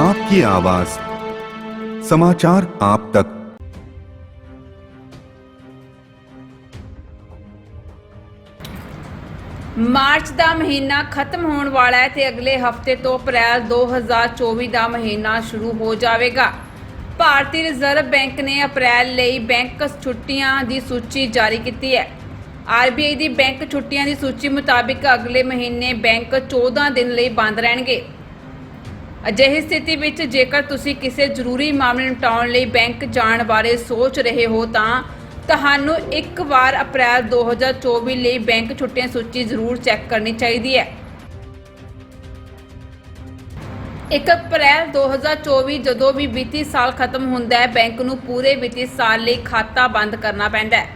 आपकी आवाज समाचार आप तक ਮਾਰਚ ਦਾ ਮਹੀਨਾ ਖਤਮ ਹੋਣ ਵਾਲਾ ਹੈ ਤੇ ਅਗਲੇ ਹਫਤੇ ਤੋਂ ਅਪ੍ਰੈਲ 2024 ਦਾ ਮਹੀਨਾ ਸ਼ੁਰੂ ਹੋ ਜਾਵੇਗਾ ਭਾਰਤੀ ਰਿਜ਼ਰਵ ਬੈਂਕ ਨੇ ਅਪ੍ਰੈਲ ਲਈ ਬੈਂਕ ਛੁੱਟੀਆਂ ਦੀ ਸੂਚੀ ਜਾਰੀ ਕੀਤੀ ਹੈ ਆਰਬੀਆਈ ਦੀ ਬੈਂਕ ਛੁੱਟੀਆਂ ਦੀ ਸੂਚੀ ਮੁਤਾਬਿਕ ਅਗਲੇ ਮਹੀਨੇ ਬੈਂਕ 14 ਦਿਨ ਲਈ ਬੰਦ ਰਹਿਣਗੇ ਅਜਿਹੀ ਸਥਿਤੀ ਵਿੱਚ ਜੇਕਰ ਤੁਸੀਂ ਕਿਸੇ ਜ਼ਰੂਰੀ ਮਾਮਲੇ ਨਿਪਟਾਉਣ ਲਈ ਬੈਂਕ ਜਾਣ ਬਾਰੇ ਸੋਚ ਰਹੇ ਹੋ ਤਾਂ ਤੁਹਾਨੂੰ ਇੱਕ ਵਾਰ ਅਪ੍ਰੈਲ 2024 ਲਈ ਬੈਂਕ ਛੁੱਟੀਆਂ ਸੂਚੀ ਜ਼ਰੂਰ ਚੈੱਕ ਕਰਨੀ ਚਾਹੀਦੀ ਹੈ। 1 ਅਪ੍ਰੈਲ 2024 ਜਦੋਂ ਵੀ ਵਿੱਤੀ ਸਾਲ ਖਤਮ ਹੁੰਦਾ ਹੈ, ਬੈਂਕ ਨੂੰ ਪੂਰੇ ਵਿੱਤੀ ਸਾਲ ਲਈ ਖਾਤਾ ਬੰਦ ਕਰਨਾ ਪੈਂਦਾ ਹੈ।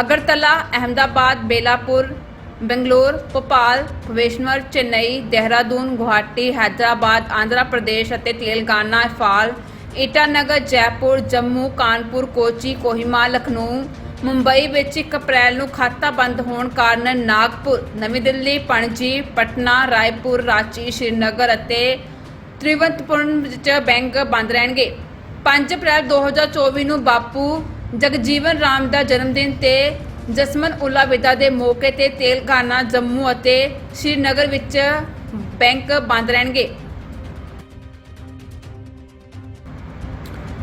ਅਗਰਤਲਾ, ਅਹਮਦਾਬਾਦ, ਬੇਲਾਪੁਰ ਬੰਗਲੌਰ, ਭੋਪਾਲ ਭੁਵਨੇਸ਼ਵਰ ਚੇਨਈ, ਦੇਹਰਾਦੂਨ, ਗੁਹਾਟੀ, ਹੈਦਰਾਬਾਦ, ਆਂਧਰਾ ਪ੍ਰਦੇਸ਼ ਅਤੇ ਤੇਲੰਗਾਨਾ ਇਫਾਲ, ਈਟਾਨਗਰ, ਜੈਪੁਰ, ਜੰਮੂ, ਕਾਨਪੁਰ, ਕੋਚੀ, ਕੋਹਿਮਾ, ਲਖਨਊ, ਮੁੰਬਈ ਵਿੱਚ 1 ਅਪ੍ਰੈਲ ਨੂੰ ਖਾਤਾ ਬੰਦ ਹੋਣ ਕਾਰਨ ਨਾਗਪੁਰ, ਨਵੀਂ ਦਿੱਲੀ, ਪਣਜੀ, ਪਟਨਾ, ਰਾਏਪੁਰ, ਰਾਂਚੀ, ਸ਼੍ਰੀਨਗਰ ਅਤੇ ਤ੍ਰਿਵੰਤਪੁਰਮ ਵਿੱਚ ਬੈਂਕ ਬੰਦ ਰਹਿਣਗੇ। 5 ਅਪ੍ਰੈਲ 2024 ਨੂੰ ਬਾਪੂ ਜਗਜੀਵਨ ਰਾਮ ਦਾ ਜਨਮ ਦਿਨ ਤੇ ਜਸਮਨ ਉਲਾ ਵਿਦਾ ਦੇ ਮੌਕੇ ਤੇ ਤੇਲੰਗਾਨਾ, ਜੰਮੂ ਅਤੇ ਸ਼੍ਰੀਨਗਰ ਵਿੱਚ ਬੈਂਕ ਬੰਦ ਰਹਿਣਗੇ।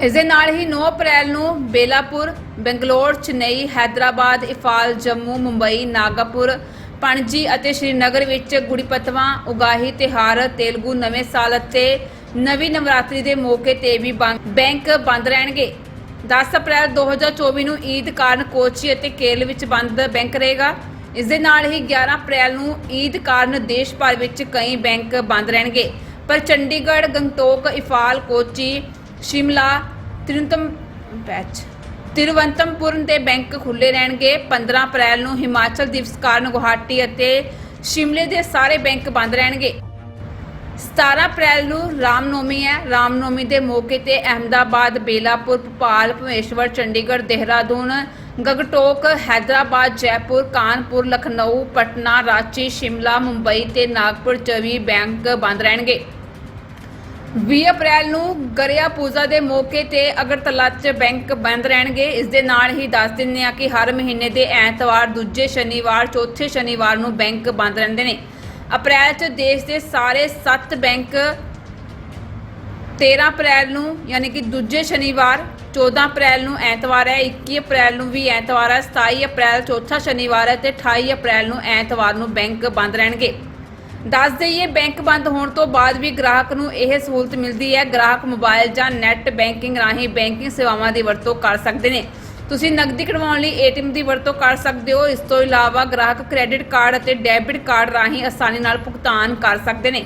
ਇਸ ਦੇ ਨਾਲ ਹੀ 9 ਅਪ੍ਰੈਲ ਨੂੰ ਬੇਲਾਪੁਰ, ਬੰਗਲੌਰ, ਚੇਨਈ, ਹੈਦਰਾਬਾਦ, ਇਫਾਲ, ਜੰਮੂ, ਮੁੰਬਈ, ਨਾਗਪੁਰ, ਪਣਜੀ ਅਤੇ ਸ਼੍ਰੀਨਗਰ ਵਿੱਚ ਗੁੜੀ ਪਤਵਾ ਉਗਾਹੀ ਤਿਹਾਰ ਤੇਲਗੂ ਨਵੇਂ ਸਾਲ ਅਤੇ ਨਵੀਂ ਨਵਰਾਤਰੀ ਦੇ ਮੌਕੇ ਤੇ ਵੀ ਬੰ- ਬੈਂਕ ਬੰਦ ਰਹਿਣਗੇ। 10 ਅਪ੍ਰੈਲ 2024 ਨੂੰ ਈਦ ਕਾਰਨ ਕੋਚੀ ਅਤੇ ਕੇਰਲ ਵਿੱਚ ਬੰਦ ਬੈਂਕ ਰਹੇਗਾ। ਇਸ ਦੇ ਨਾਲ ਹੀ 11 ਅਪ੍ਰੈਲ ਨੂੰ ਈਦ ਕਾਰਨ ਦੇਸ਼ ਭਰ ਵਿੱਚ ਕਈ ਬੈਂਕ ਬੰਦ ਰਹਿਣਗੇ। ਪਰ ਚੰਡੀਗੜ੍ਹ, ਗੰਗਟੋਕ, ਇਫਾਲ, ਕੋਚੀ, ਸ਼ਿਮਲਾ ਤਿਰੁਵਨੰਤਮ ਬੈਚ। ਤਿਰੁਵਨੰਤਮਪੁਰਮ ਦੇ ਬੈਂਕ ਖੁੱਲੇ ਰਹਿਣਗੇ। 15 ਅਪ੍ਰੈਲ ਨੂੰ ਹਿਮਾਚਲ ਦਿਵਸ ਕਾਰਨ ਗੁਹਾਟੀ ਅਤੇ ਸ਼ਿਮਲੇ ਦੇ ਸਾਰੇ ਬੈਂਕ ਬੰਦ ਰਹਿਣਗੇ। 17 ਅਪ੍ਰੈਲ ਨੂੰ ਰਾਮਨੌਮੀ ਹੈ। ਰਾਮਨੌਮੀ ਦੇ ਮੌਕੇ ਤੇ ਅਹਮਦਾਬਾਦ, ਬੇਲਾਪੁਰ, ਭੋਪਾਲ, ਭੁਵਨੇਸ਼ਵਰ, ਚੰਡੀਗੜ੍ਹ, ਦੇਹਰਾਦੂਨ, ਗਗਟੋਕ, ਹੈਦਰਾਬਾਦ, ਜੈਪੁਰ, ਕਾਨਪੁਰ, ਲਖਨਊ, ਪਟਨਾ, ਰਾਂਚੀ, ਸ਼ਿਮਲਾ, ਮੁੰਬਈ ਤੇ ਨਾਗਪੁਰ ਚ ਵੀ ਬੈਂਕ ਬੰਦ ਰਹਿਣਗੇ। 20 ਅਪ੍ਰੈਲ ਨੂੰ ਗਰਿਆ ਪੂਜਾ ਦੇ ਮੌਕੇ ਤੇ ਅਗਰਤਲਾ 'ਚ ਬੈਂਕ ਬੰਦ ਰਹਿਣਗੇ। ਇਸ ਦੇ ਨਾਲ ਹੀ ਦੱਸ ਦਿੰਦੇ ਆ ਕਿ ਹਰ ਮਹੀਨੇ ਦੇ ਐਤਵਾਰ, ਦੂਜੇ ਸ਼ਨੀਵਾਰ, ਚੌਥੇ ਸ਼ਨੀਵਾਰ ਨੂੰ ਬੈਂਕ ਬੰਦ ਰਹਿੰਦੇ ਨੇ। ਅਪ੍ਰੈਲ 'ਚ ਦੇਸ਼ ਦੇ ਸਾਰੇ 7 ਬੈਂਕ 13 ਅਪ੍ਰੈਲ ਨੂੰ, ਯਾਨੀ ਕਿ ਦੂਜੇ ਸ਼ਨੀਵਾਰ 14 ਅਪ੍ਰੈਲ ਨੂੰ ਐਤਵਾਰ ਹੈ 21 ਅਪ੍ਰੈਲ ਨੂੰ ਵੀ ਐਤਵਾਰ ਹੈ 27 ਅਪ੍ਰੈਲ, ਚੌਥਾ ਸ਼ਨੀਵਾਰ ਹੈ ਤੇ 28 ਅਪ੍ਰੈਲ ਨੂੰ ਐਤਵਾਰ ਨੂੰ ਬੈਂਕ ਬੰਦ ਰਹਿਣਗੇ। ਦੱਸ ਦਈਏ ਬੈਂਕ ਬੰਦ ਹੋਣ ਤੋਂ ਬਾਅਦ ਵੀ ਗ੍ਰਾਹਕ ਨੂੰ ਇਹ ਸਹੂਲਤ ਮਿਲਦੀ ਹੈ, ਗ੍ਰਾਹਕ ਮੋਬਾਈਲ ਜਾਂ ਨੈੱਟ ਬੈਂਕਿੰਗ ਰਾਹੀਂ ਬੈਂਕਿੰਗ ਸੇਵਾਵਾਂ ਦੀ ਵਰਤੋਂ ਕਰ ਸਕਦੇ ਨੇ। ਤੁਸੀਂ ਨਕਦੀ ਕਢਵਾਉਣ ਲਈ ਏਟੀਐਮ ਦੀ ਵਰਤੋਂ ਕਰ ਸਕਦੇ ਹੋ। ਇਸ ਤੋਂ ਇਲਾਵਾ ਗ੍ਰਾਹਕ ਕ੍ਰੈਡਿਟ ਕਾਰਡ ਅਤੇ ਡੈਬਿਟ ਕਾਰਡ ਰਾਹੀਂ ਆਸਾਨੀ ਨਾਲ ਭੁਗਤਾਨ ਕਰ ਸਕਦੇ ਨੇ।